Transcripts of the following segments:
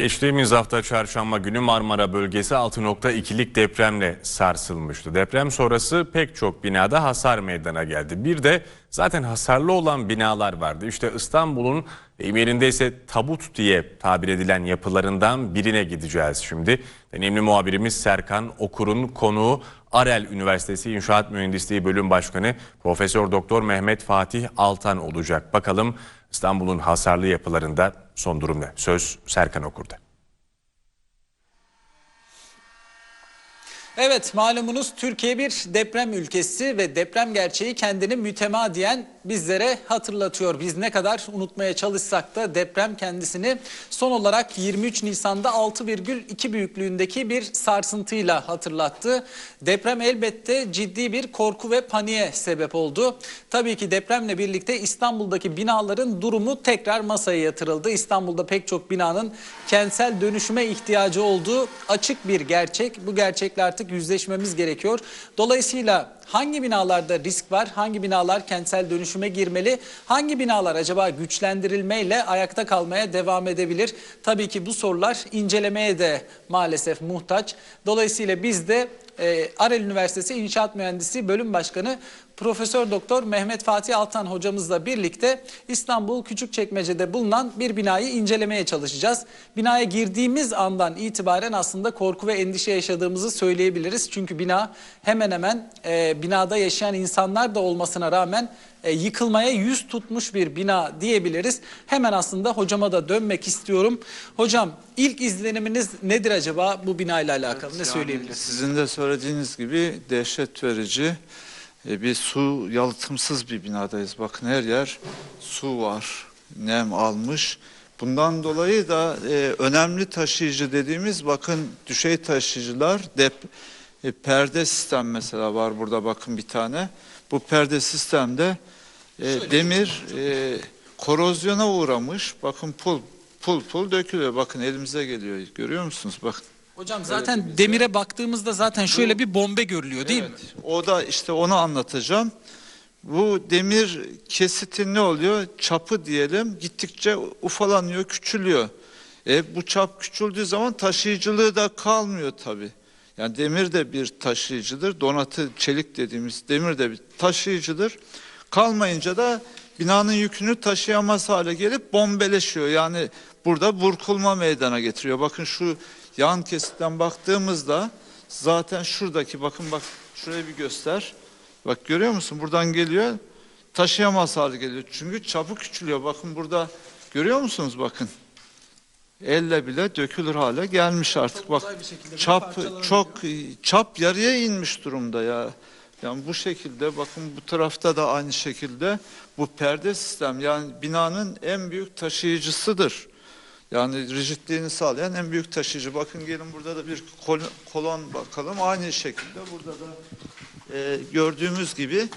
Geçtiğimiz hafta çarşamba günü Marmara bölgesi 6.2'lik depremle sarsılmıştı. Deprem sonrası pek çok binada hasar meydana geldi. Bir de zaten hasarlı olan binalar vardı. İşte İstanbul'un yerinde ise tabut diye tabir edilen yapılarından birine gideceğiz şimdi. Deneyimli muhabirimiz Serkan Okur'un konuğu Arel Üniversitesi İnşaat Mühendisliği Bölüm Başkanı Profesör Doktor Mehmet Fatih Altan olacak. Bakalım İstanbul'un hasarlı yapılarında son durum ne? Söz Serkan Okur'da. Evet malumunuz Türkiye bir deprem ülkesi ve deprem gerçeği kendini mütemadiyen bizlere hatırlatıyor. Biz ne kadar unutmaya çalışsak da deprem kendisini son olarak 23 Nisan'da 6,2 büyüklüğündeki bir sarsıntıyla hatırlattı. Deprem elbette ciddi bir korku ve paniğe sebep oldu. Tabii ki depremle birlikte İstanbul'daki binaların durumu tekrar masaya yatırıldı. İstanbul'da pek çok binanın kentsel dönüşüme ihtiyacı olduğu açık bir gerçek. Bu gerçekle artık yüzleşmemiz gerekiyor. Dolayısıyla hangi binalarda risk var? Hangi binalar kentsel dönüşüme girmeli? Hangi binalar acaba güçlendirilmeyle ayakta kalmaya devam edebilir? Tabii ki bu sorular incelemeye de maalesef muhtaç. Dolayısıyla biz de e, Arel Üniversitesi İnşaat Mühendisi Bölüm Başkanı Profesör Doktor Mehmet Fatih Altan hocamızla birlikte İstanbul Küçükçekmece'de bulunan bir binayı incelemeye çalışacağız. Binaya girdiğimiz andan itibaren aslında korku ve endişe yaşadığımızı söyleyebiliriz. Çünkü bina hemen hemen e, binada yaşayan insanlar da olmasına rağmen e, yıkılmaya yüz tutmuş bir bina diyebiliriz. Hemen aslında hocama da dönmek istiyorum. Hocam ilk izleniminiz nedir acaba bu binayla alakalı? ne Yani söyleyebilirsiniz? Sizin de söylediğiniz gibi dehşet verici e, bir su yalıtımsız bir binadayız. Bakın her yer su var, nem almış. Bundan dolayı da e, önemli taşıyıcı dediğimiz bakın düşey taşıyıcılar dep e, perde sistem mesela var burada bakın bir tane. Bu perde sistemde e, demir e, korozyona uğramış. Bakın pul pul pul dökülüyor. Bakın elimize geliyor. Görüyor musunuz? Bakın. Hocam zaten demire baktığımızda zaten şöyle bir bombe görülüyor değil mi? Evet, O da işte onu anlatacağım. Bu demir kesiti ne oluyor? Çapı diyelim gittikçe ufalanıyor, küçülüyor. E, bu çap küçüldüğü zaman taşıyıcılığı da kalmıyor tabi. Yani demir de bir taşıyıcıdır. Donatı, çelik dediğimiz demir de bir taşıyıcıdır. Kalmayınca da binanın yükünü taşıyamaz hale gelip bombeleşiyor. Yani burada burkulma meydana getiriyor. Bakın şu yan kesitten baktığımızda zaten şuradaki bakın bak şurayı bir göster. Bak görüyor musun? Buradan geliyor. Taşıyamaz hale geliyor. Çünkü çapı küçülüyor. Bakın burada görüyor musunuz? Bakın. Elle bile dökülür hale gelmiş artık. Bak çap çok çap yarıya inmiş durumda ya. Yani bu şekilde bakın bu tarafta da aynı şekilde bu perde sistem yani binanın en büyük taşıyıcısıdır. Yani rigidliğini sağlayan en büyük taşıyıcı. Bakın gelin burada da bir kol- kolon bakalım. Aynı şekilde burada da e, gördüğümüz gibi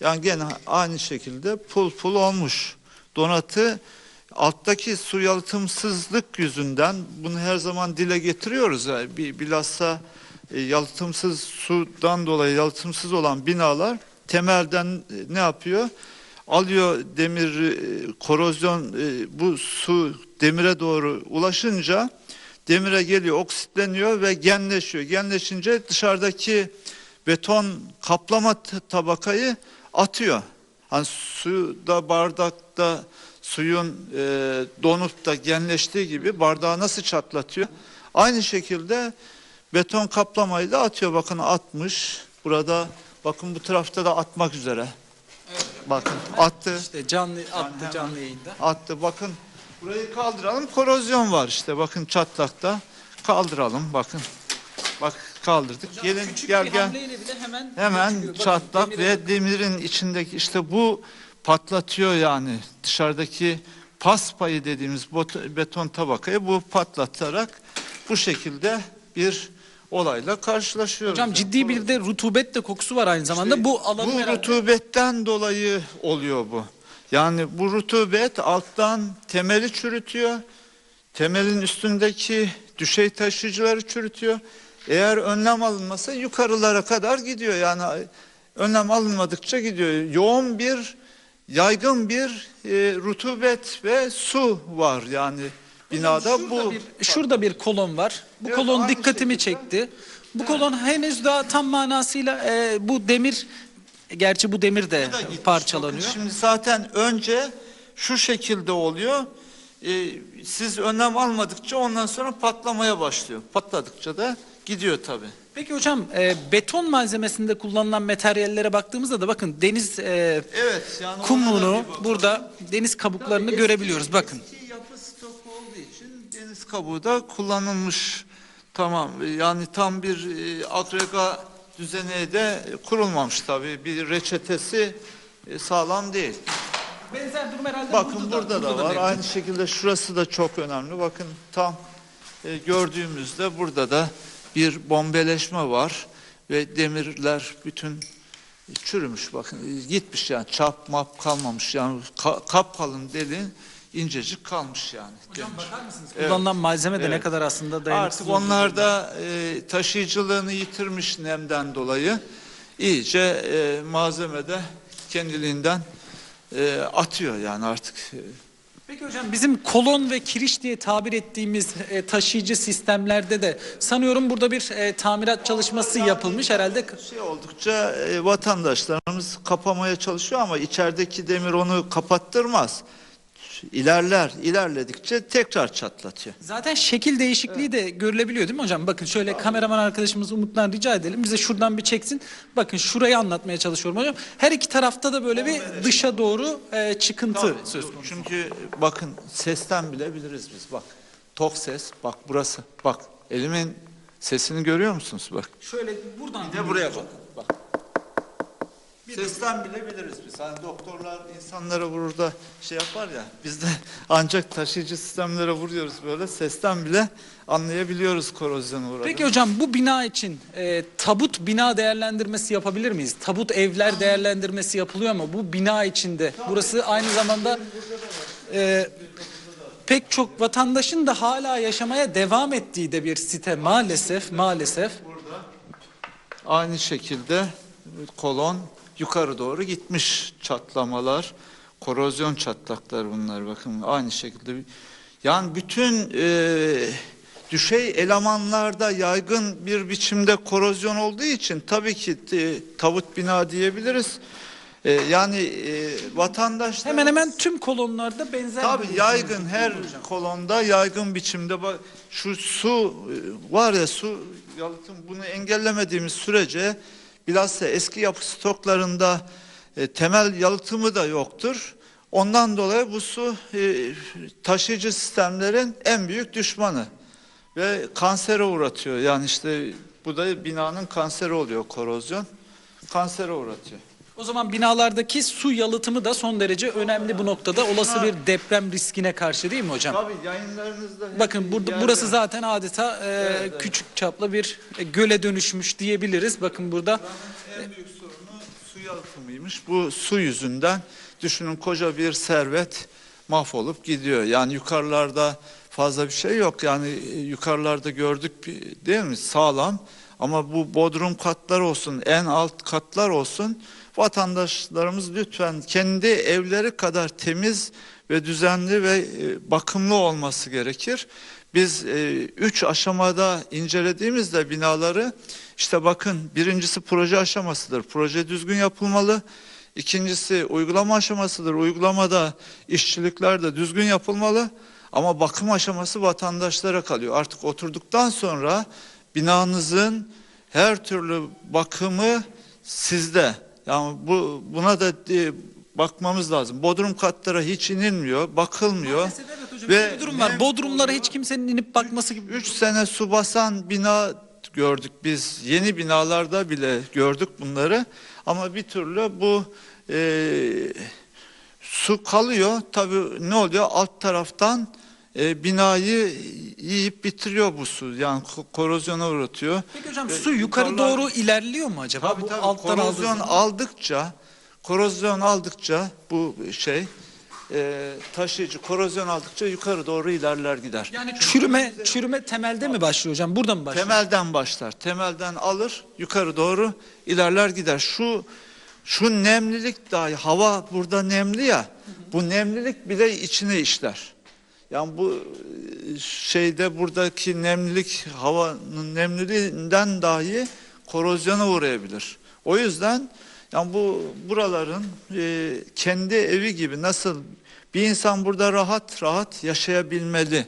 yani gene aynı şekilde pul pul olmuş. Donatı alttaki su yalıtımsızlık yüzünden bunu her zaman dile getiriyoruz. Yani bir, bilhassa e, yalıtımsız sudan dolayı yalıtımsız olan binalar temelden e, ne yapıyor? Alıyor demir e, korozyon e, bu su demire doğru ulaşınca demire geliyor oksitleniyor ve genleşiyor. Genleşince dışarıdaki beton kaplama tabakayı atıyor. Hani suda bardakta suyun e, donup da genleştiği gibi bardağı nasıl çatlatıyor? Aynı şekilde beton kaplamayı da atıyor. Bakın atmış. Burada bakın bu tarafta da atmak üzere. Bakın attı. İşte canlı attı canlı yayında. Attı. Bakın burayı kaldıralım. Korozyon var işte. Bakın çatlakta. Kaldıralım. Bakın. Bak kaldırdık. Gelin Küçük gel bir gel. hamleyle bile hemen Hemen çıkıyor. Bakın, çatlak demire ve demirin içindeki işte bu patlatıyor yani dışarıdaki pas payı dediğimiz bot- beton tabakayı bu patlatarak bu şekilde bir olayla karşılaşıyoruz. Hocam ciddi bir de rutubet de kokusu var aynı zamanda. İşte bu alanı bu herhalde- rutubetten dolayı oluyor bu. Yani bu rutubet alttan temeli çürütüyor. Temelin üstündeki düşey taşıyıcıları çürütüyor. Eğer önlem alınmasa yukarılara kadar gidiyor. Yani önlem alınmadıkça gidiyor. Yoğun bir yaygın bir e, rutubet ve su var. Yani binada şurada bu bir, şurada bir kolon var. Bu Evet, kolon dikkatimi şekilde. çekti. Bu kolon henüz daha tam manasıyla e, bu demir gerçi bu demir de Bu parçalanıyor. Bakın Şimdi zaten önce şu şekilde oluyor. Ee, siz önlem almadıkça ondan sonra patlamaya başlıyor. Patladıkça da gidiyor tabii. Peki hocam e, beton malzemesinde kullanılan materyallere baktığımızda da bakın deniz e, Evet yani kumunu burada deniz kabuklarını Tabii görebiliyoruz. eski- Bakın. Eski yapı stoku olduğu için deniz kabuğu da kullanılmış. Tamam yani tam bir e, agrega düzeni de kurulmamış tabii. Bir reçetesi e, sağlam değil. Benzer durum herhalde Bakın burada, da, var. mevcut. Aynı şekilde şurası da çok önemli. Bakın tam e, gördüğümüzde burada da bir bombeleşme var ve demirler bütün çürümüş. Bakın e, gitmiş yani çap map kalmamış yani ka, kapkalın deliğin incecik kalmış yani. Hocam Demir. bakar mısınız? Evet. Kullanılan malzeme de ne Evet. kadar aslında dayanıksız. Artık olduğunu onlar da e, taşıyıcılığını yitirmiş nemden dolayı iyice e, malzemede kendiliğinden e, atıyor yani artık. Peki hocam bizim kolon ve kiriş diye tabir ettiğimiz e, taşıyıcı sistemlerde de sanıyorum burada bir e, tamirat çalışması yapılmış herhalde. Şey oldukça e, vatandaşlarımız kapamaya çalışıyor ama içerideki demir onu kapattırmaz. İlerler, ilerledikçe tekrar çatlatıyor. Zaten şekil değişikliği de görülebiliyor değil mi hocam? Bakın şöyle kameraman arkadaşımız Umut'tan rica edelim. Bize şuradan bir çeksin. Bakın şurayı anlatmaya çalışıyorum hocam. Her iki tarafta da böyle bir dışa doğru e, çıkıntı Tabii, söz konusu. Çünkü bakın sesten bile biliriz biz bak. Tok ses bak burası bak elimin sesini görüyor musunuz bak. Şöyle buradan Bir de buraya bakın bak. Sesten bile biliriz biz. Hani doktorlar insanlara vurur da şey yapar ya. Biz de ancak taşıyıcı sistemlere vuruyoruz böyle. Sesten bile anlayabiliyoruz korozyona uğradığını. Peki hocam bu bina için e, tabut bina değerlendirmesi yapabilir miyiz? Tabut evler değerlendirmesi yapılıyor ama bu bina içinde. Burası aynı zamanda e, pek çok vatandaşın da hala yaşamaya devam ettiği de bir site maalesef maalesef. Aynı şekilde kolon yukarı doğru gitmiş çatlamalar, korozyon çatlakları bunlar bakın aynı şekilde. Yani bütün e, düşey elemanlarda yaygın bir biçimde korozyon olduğu için tabii ki e, tavut bina diyebiliriz. E, yani e, vatandaşlar Hemen hemen tüm kolonlarda benzer Tabii yaygın her kolonda yaygın biçimde bak şu su e, var ya su yalıtım bunu engellemediğimiz sürece bilhassa eski yapı stoklarında e, temel yalıtımı da yoktur. Ondan dolayı bu su e, taşıyıcı sistemlerin en büyük düşmanı ve kansere uğratıyor. Yani işte bu da binanın kanseri oluyor korozyon. Kansere uğratıyor. O zaman binalardaki su yalıtımı da son derece önemli bu noktada olası bir deprem riskine karşı değil mi hocam? Tabii yayınlarınızda Bakın burada yerde- burası zaten adeta e, küçük çaplı bir e, göle dönüşmüş diyebiliriz. Bakın burada En büyük sorunu su yalıtımıymış. Bu su yüzünden düşünün koca bir servet mahvolup gidiyor. Yani yukarılarda fazla bir şey yok. Yani e, yukarılarda gördük bir- değil mi? Sağlam. Ama bu bodrum katlar olsun, en alt katlar olsun. Vatandaşlarımız lütfen kendi evleri kadar temiz ve düzenli ve e, bakımlı olması gerekir. Biz e, üç aşamada incelediğimizde binaları işte bakın birincisi proje aşamasıdır. Proje düzgün yapılmalı. İkincisi uygulama aşamasıdır. Uygulamada işçilikler de düzgün yapılmalı. Ama bakım aşaması vatandaşlara kalıyor. Artık oturduktan sonra binanızın her türlü bakımı sizde. Yani bu buna da e, bakmamız lazım. Bodrum katlara hiç inilmiyor, bakılmıyor. Maalesef evet hocam. Böyle bir durum var. Bodrumlara hiç kimsenin inip bakması gibi. 3 sene su basan bina gördük biz. Yeni binalarda bile gördük bunları. Ama bir türlü bu e, su kalıyor. Tabii ne oluyor? Alt taraftan e, binayı yiyip bitiriyor bu su. Yani ko- korozyona uğratıyor. Peki hocam Ve su yukarı yukarılar- doğru ilerliyor mu acaba? Tabii bu tabii alttan korozyon aldığınız- aldıkça korozyon aldıkça bu şey e, taşıyıcı korozyon aldıkça yukarı doğru ilerler gider. Yani çürüme çürüme temelde mi başlıyor hocam? Burada mı başlıyor? Temelden başlar. Temelden alır, yukarı doğru ilerler gider. Şu şu nemlilik dahi hava burada nemli ya. Bu nemlilik bile içine işler. Yani bu e, şeyde buradaki nemlilik havanın nemliliğinden dahi korozyona uğrayabilir. O yüzden yani bu buraların e, kendi evi gibi nasıl bir insan burada rahat rahat yaşayabilmeli.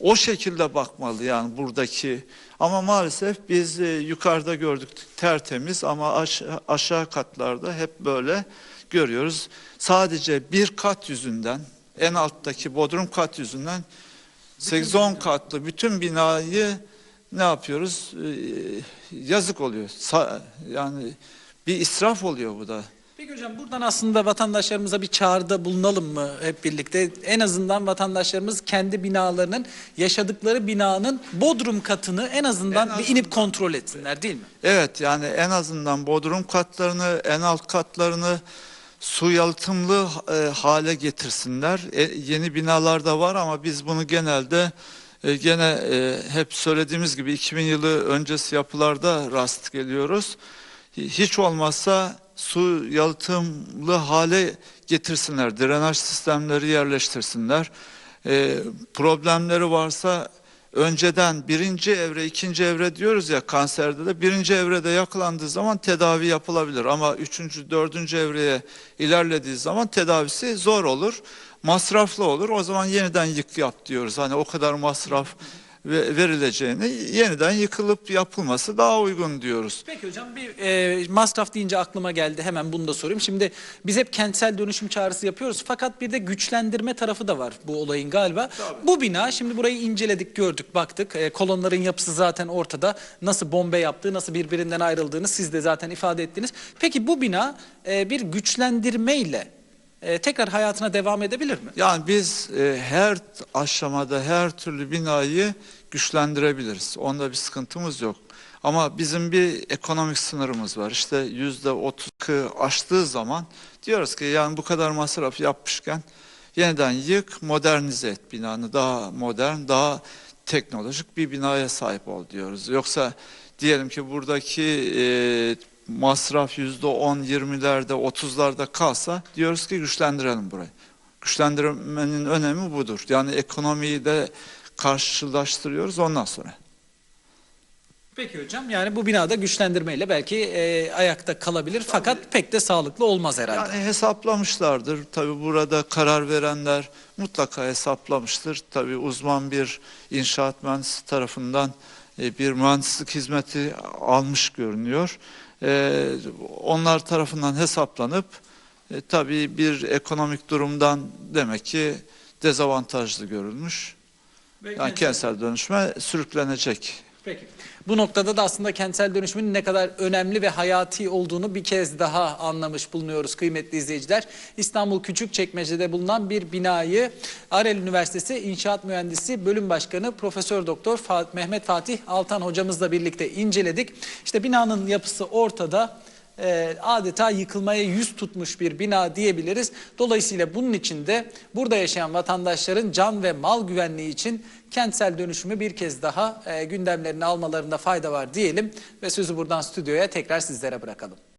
O şekilde bakmalı yani buradaki ama maalesef biz e, yukarıda gördük tertemiz ama aş- aşağı katlarda hep böyle görüyoruz. Sadece bir kat yüzünden en alttaki bodrum kat yüzünden 8-10 katlı bütün binayı ne yapıyoruz? Ee, yazık oluyor. Yani bir israf oluyor bu da. Peki hocam buradan aslında vatandaşlarımıza bir çağrıda bulunalım mı hep birlikte? En azından vatandaşlarımız kendi binalarının yaşadıkları binanın bodrum katını en azından En bir inip kontrol etsinler değil mi? Evet yani en azından bodrum katlarını, en alt katlarını su yalıtımlı e, hale getirsinler. E, yeni binalarda var ama biz bunu genelde e, gene e, hep söylediğimiz gibi 2000 yılı öncesi yapılarda rast geliyoruz. Hiç olmazsa su yalıtımlı hale getirsinler, drenaj sistemleri yerleştirsinler. E, problemleri varsa önceden birinci evre, ikinci evre diyoruz ya kanserde de birinci evrede yakalandığı zaman tedavi yapılabilir. Ama üçüncü, dördüncü evreye ilerlediği zaman tedavisi zor olur, masraflı olur. O zaman yeniden yık yap diyoruz. Hani o kadar masraf verileceğini yeniden yıkılıp yapılması daha uygun diyoruz. Peki hocam bir e, masraf deyince aklıma geldi hemen bunu da sorayım. Şimdi biz hep kentsel dönüşüm çağrısı yapıyoruz fakat bir de güçlendirme tarafı da var bu olayın galiba. Bu bina şimdi burayı inceledik gördük baktık E, kolonların yapısı zaten ortada nasıl bombe yaptığı nasıl birbirinden ayrıldığını siz de zaten ifade ettiniz. Peki bu bina e, bir güçlendirmeyle e, tekrar hayatına devam edebilir mi? Yani biz e, her aşamada her türlü binayı güçlendirebiliriz. Onda bir sıkıntımız yok. Ama bizim bir ekonomik sınırımız var. İşte yüzde otuz'u aştığı zaman diyoruz ki yani bu kadar masraf yapmışken yeniden yık, modernize et binanı. Daha modern, daha teknolojik bir binaya sahip ol diyoruz. Yoksa diyelim ki buradaki e, masraf yüzde on, yirmilerde, otuzlarda kalsa diyoruz ki güçlendirelim burayı. Güçlendirmenin önemi budur. Yani ekonomiyi de karşılaştırıyoruz ondan sonra. Peki hocam yani bu binada güçlendirmeyle belki e, ayakta kalabilir fakat pek de sağlıklı olmaz herhalde. Yani hesaplamışlardır. Tabii burada karar verenler mutlaka hesaplamıştır. Tabii uzman bir inşaat mühendisi tarafından e, bir mühendislik hizmeti almış görünüyor. E, Onlar tarafından hesaplanıp e, tabii bir ekonomik durumdan demek ki dezavantajlı görülmüş. Ve Yani kentsel dönüşme sürüklenecek. Peki. Bu noktada da aslında kentsel dönüşümün ne kadar önemli ve hayati olduğunu bir kez daha anlamış bulunuyoruz kıymetli izleyiciler. İstanbul Küçükçekmece'de bulunan bir binayı Arel Üniversitesi İnşaat Mühendisi Bölüm Başkanı Profesör Doktor Mehmet Fatih Altan hocamızla birlikte inceledik. İşte binanın yapısı ortada. Ee, adeta yıkılmaya yüz tutmuş bir bina diyebiliriz. Dolayısıyla bunun için de burada yaşayan vatandaşların can ve mal güvenliği için kentsel dönüşümü bir kez daha e, gündemlerine almalarında fayda var diyelim ve sözü buradan stüdyoya tekrar sizlere bırakalım.